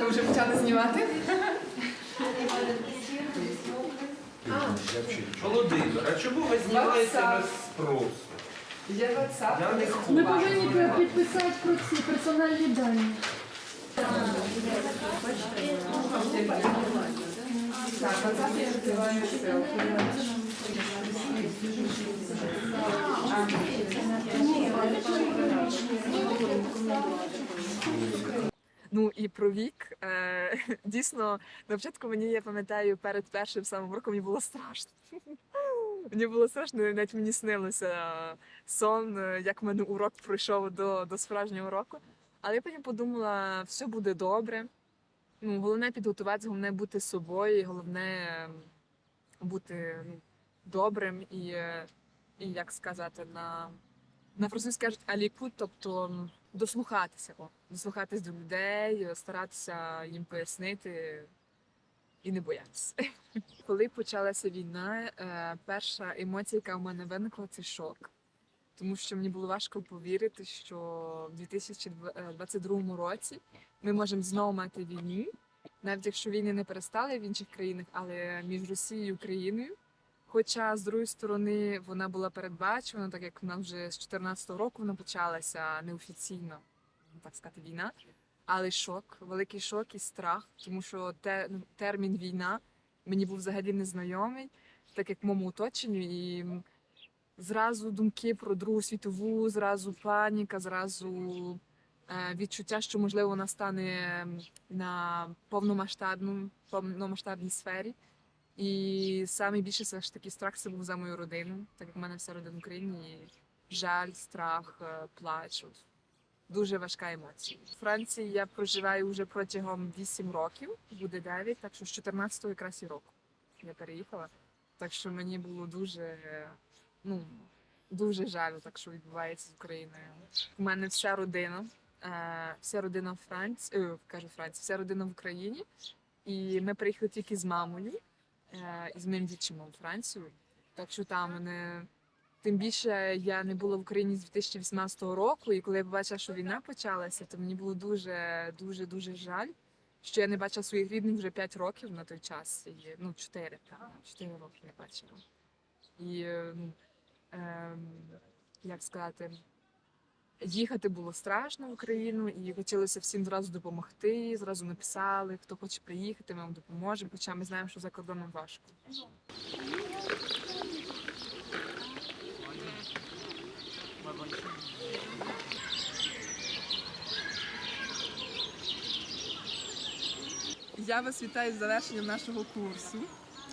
Ви вже почали знімати? Володимир, а чому ви знімаєте без спросу? Є WhatsApp. Я не хочу. Ми повинні підписати про ці персональні дані. Так, WhatsApp я селфі. Ну і про вік. Е, дійсно, на початку мені я пам'ятаю перед першим самим роком мені було страшно. Мені було страшно, навіть мені снилося сон, е, як в мене урок пройшов до, до справжнього року. Але я потім подумала, все буде добре. Ну, головне підготуватися, головне бути собою, головне ем, бути ну, добрим і, е, і як сказати, на, на французькій кажуть алікут, тобто дослухатися, о, дослухатись до людей, старатися їм пояснити і не боятися. Коли почалася війна, е, перша емоція, яка в мене виникла, це шок. Тому що мені було важко повірити, що в 2022 році ми можемо знову мати війну, навіть якщо війни не перестали в інших країнах, але між Росією і Україною. Хоча з другої сторони вона була передбачена, так як вона вже з 2014 року вона почалася неофіційно, так сказати, війна. Але шок, великий шок і страх, тому що те, ну, термін війна мені був взагалі незнайомий, так як в моєму оточенню, і зразу думки про Другу світову, зразу паніка, зразу е, відчуття, що можливо вона стане на повномасштабному повномасштабній сфері. І найбільше все ж таки страх це був за мою родину, так як в мене вся родина в Україні. Жаль, страх, е, плач. Дуже важка емоція. У Франції я проживаю вже протягом 8 років, буде 9, так що з 14-го якраз і року я переїхала. Так що мені було дуже, ну, дуже жаль, так що відбувається з Україною. У мене вся родина, е, вся родина в Франції, е, кажу Франції, вся родина в Україні. І ми приїхали тільки з мамою і з моїм відчимом у Францію. Так що там мене тим більше я не була в Україні з 2018 року, і коли я побачила, що війна почалася, то мені було дуже, дуже, дуже жаль, що я не бачила своїх рідних вже 5 років на той час. І, ну, 4, так, 4 роки не бачила. І е, ем, як сказати, їхати було страшно в Україну, і хотілося всім зразу допомогти. Зразу написали, хто хоче приїхати, ми вам допоможемо. Хоча ми знаємо, що за кордоном важко. Я вас вітаю з завершенням нашого курсу.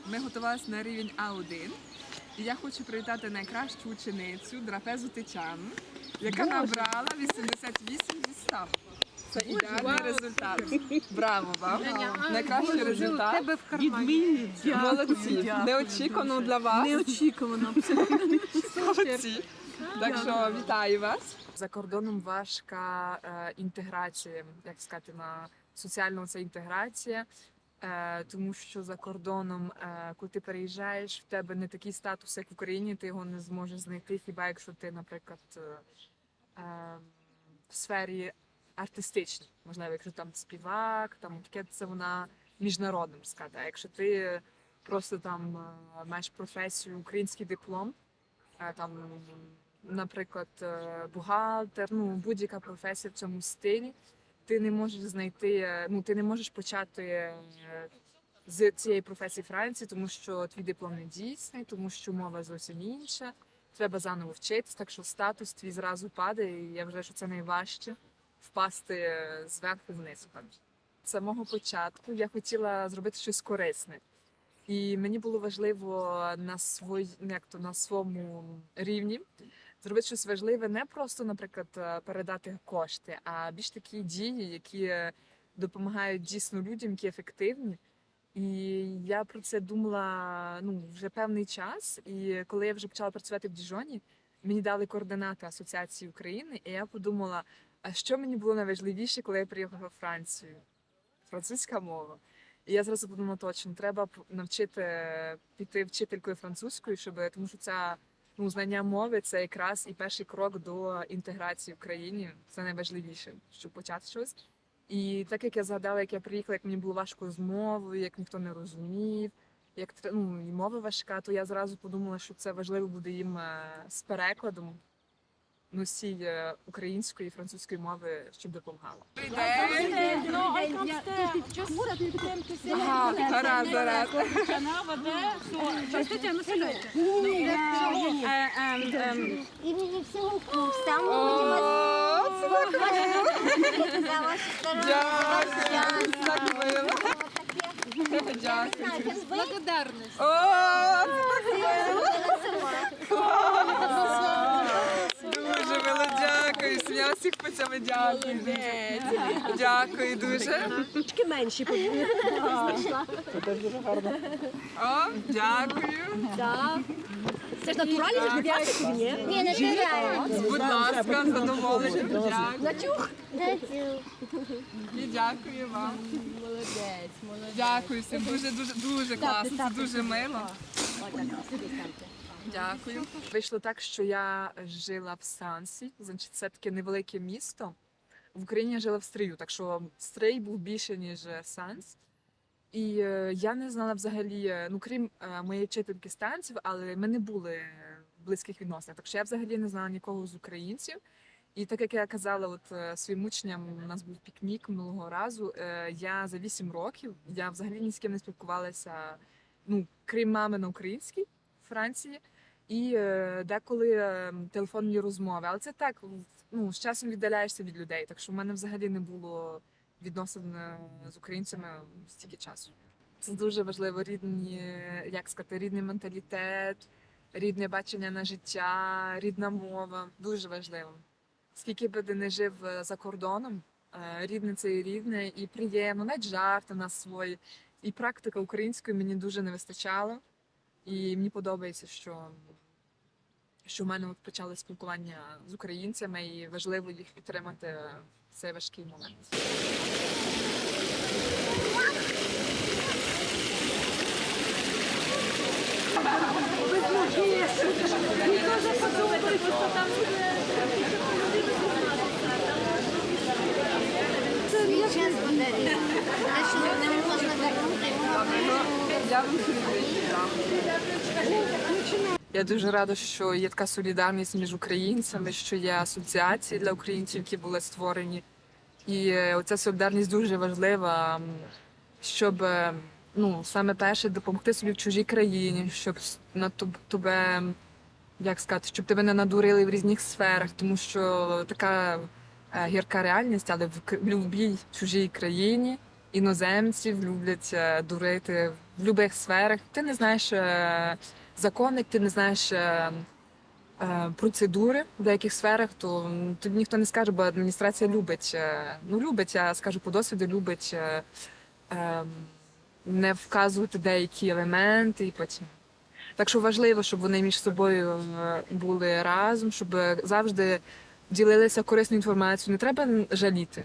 Ми готувалися на рівень А1. І я хочу привітати найкращу ученицю Драпезу Тетяну, яка набрала 88 зі 100. Це ідеальний результат. Браво вам! Найкращий результат. Відмінні. Молодці. Неочікувано для вас. Неочікувано. Молодці. Так що вітаю вас. За кордоном важка е, інтеграція, як сказати, на соціальну це інтеграція. Е, тому що за кордоном, е, коли ти переїжджаєш, в тебе не такий статус, як в Україні, ти його не зможеш знайти, хіба якщо ти, наприклад, е, в сфері артистичній, можливо, якщо там співак, там таке це вона міжнародним сказати. Якщо ти просто там маєш професію, український диплом, там, наприклад, бухгалтер, ну будь-яка професія в цьому стилі, ти не можеш знайти, е, ну ти не можеш почати е, з цієї професії Франції, тому що твій диплом не дійсний, тому що мова зовсім інша. Треба заново вчитись, так що статус твій зразу падає, і я вважаю, що це найважче впасти е, зверху вниз. З самого початку я хотіла зробити щось корисне. І мені було важливо на свої, як то на своєму рівні зробити щось важливе, не просто, наприклад, е, передати кошти, а більш такі дії, які допомагають дійсно людям, які ефективні. І я про це думала ну вже певний час. І коли я вже почала працювати в Діжоні, мені дали координати Асоціації України, і я подумала, а що мені було найважливіше, коли я приїхала в Францію? Французька мова. І я зразу подумала, точно треба навчити піти вчителькою французькою, щоб тому що ця ну знання мови це якраз і перший крок до інтеграції в країні. Це найважливіше, щоб почати щось. І так як я згадала, як я приїхала, як мені було важко з мовою, як ніхто не розумів, як ну, і мова важка, то я зразу подумала, що це важливо буде їм е, з перекладом носій е, української і французької мови, щоб допомагала. Ага, гаразд, гаразд. Імені всього курса. О, це так За вашу здоров'я. Дякую. Благодарність. О, Дуже мило дякую. Я всіх по цьому дякую. Дякую дуже. Трішки менші подвір'я. О, дякую. Це ж натуральні, це ж не п'ятки, ні? Ні, не тираю. Будь ласка, задоволення. Дякую. Натюх. І дякую вам. Молодець, молодець. Дякую всім. Дуже, дуже, дуже класно. Це дуже мило. Дякую. Вийшло так, що я жила в Сансі. Значить, це таке невелике місто. В Україні я жила в Стрию, так що Стрий був більше, ніж е, Санс. І е, я не знала взагалі, е, ну крім е, моєї вчительки з танців, але ми не були в близьких відносинах. Так що я взагалі не знала нікого з українців. І так як я казала, от е, своїм учням, у нас був пікнік минулого разу. е, Я за 8 років я взагалі ні з ким не спілкувалася, ну крім мами на українській Франції, і е, деколи е, телефонні розмови. Але це так, ну з часом віддаляєшся від людей. Так що в мене взагалі не було відносин е, з українцями стільки часу. Це дуже важливо. Рідні, як сказати, рідний менталітет, рідне бачення на життя, рідна мова. Дуже важливо. Скільки би ти не жив е, за кордоном, рідне це і рідне, і приємно, навіть жарти на свої. І практика української мені дуже не вистачало. І мені подобається, що, що в мене почали спілкування з українцями, і важливо їх підтримати в цей важкий момент. Що не можна вернути. Я дуже рада, що є така солідарність між українцями, що є асоціації для українців, які були створені. І е, оця солідарність дуже важлива, щоб е, ну, саме перше допомогти собі в чужій країні, щоб на тебе, як сказати, щоб тебе не надурили в різних сферах, тому що така е, гірка реальність, але в будь-якій чужій країні іноземців люблять дурити в будь-яких сферах. Ти не знаєш е, закони, ти не знаєш е, е, процедури в деяких сферах, то тобі ніхто не скаже, бо адміністрація любить. Ну, любить, я скажу по досвіду, любить не вказувати деякі елементи і потім. Так що важливо, щоб вони між собою були разом, щоб завжди ділилися корисною інформацією. Не треба жаліти.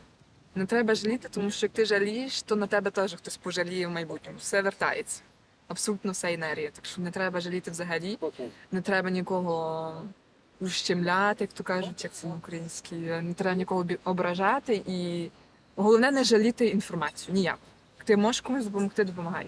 Не треба жаліти, тому що як ти жалієш, то на тебе теж хтось пожаліє в майбутньому. Все вертається. Абсолютно вся енергія. Так що не треба жаліти взагалі, не треба нікого ущемляти, як то кажуть, як це на українській. Не треба нікого ображати і головне не жаліти інформацію. Ніяк. Ти можеш комусь допомогти, допомагай.